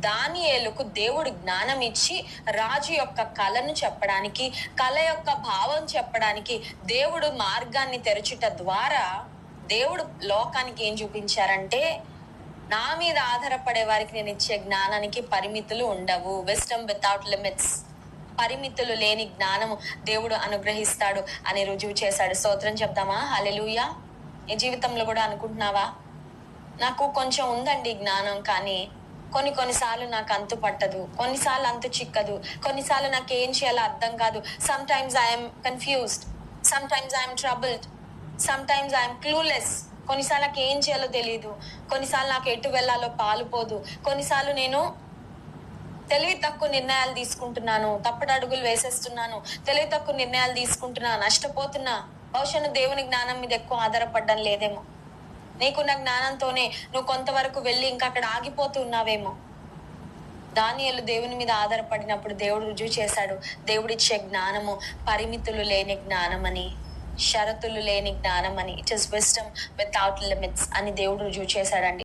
దానియేలుకు దేవుడు జ్ఞానం ఇచ్చి రాజు యొక్క కళను చెప్పడానికి కళ యొక్క భావం చెప్పడానికి దేవుడు మార్గాన్ని తెరచుట ద్వారా దేవుడు లోకానికి ఏం చూపించారంటే నా మీద ఆధారపడే వారికి నేను ఇచ్చే జ్ఞానానికి పరిమితులు ఉండవు. విస్టమ్ వితౌట్ లిమిట్స్ పరిమితులు లేని జ్ఞానము దేవుడు అనుగ్రహిస్తాడు అని రుజువు చేశాడు. స్తోత్రం చెప్దామా? హలెలుయా నీ జీవితంలో కూడా అనుకుంటున్నావా? నాకు కొంచెం ఉందండి జ్ఞానం కానీ కొన్ని కొన్నిసార్లు నాకు అంతు పట్టదు కొన్నిసార్లు అంతు చిక్కదు కొన్నిసార్లు నాకు ఏం చేయాలో అర్థం కాదు. Sometimes I'm confused sometimes I'm troubled sometimes I'm clueless కొన్నిసార్లు నాకు ఏం చేయాలో తెలియదు కొన్నిసార్లు నాకు ఎటు వెళ్ళాలో పాలుపోదు కొన్నిసార్లు నేను తెలివి తక్కువ నిర్ణయాలు తీసుకుంటున్నాను తప్పుడు అడుగులు వేసేస్తున్నాను తెలివి తక్కువ నిర్ణయాలు తీసుకుంటున్నా నష్టపోతున్నా. బహుశా దేవుని జ్ఞానం మీద ఎక్కువ ఆధారపడడం లేదేమో. నీకున్న జ్ఞానంతోనే నువ్వు కొంతవరకు వెళ్ళి ఇంకా అక్కడ ఆగిపోతున్నావేమో దానియలు దేవుని మీద ఆధారపడినప్పుడు దేవుడు రుజువు చేశాడు. దేవుడిచ్చే జ్ఞానము పరిమితులు లేని జ్ఞానమని షరతులు లేని జ్ఞానమని. It is wisdom without limits అని దేవుడు రుజువు చేశాడండి.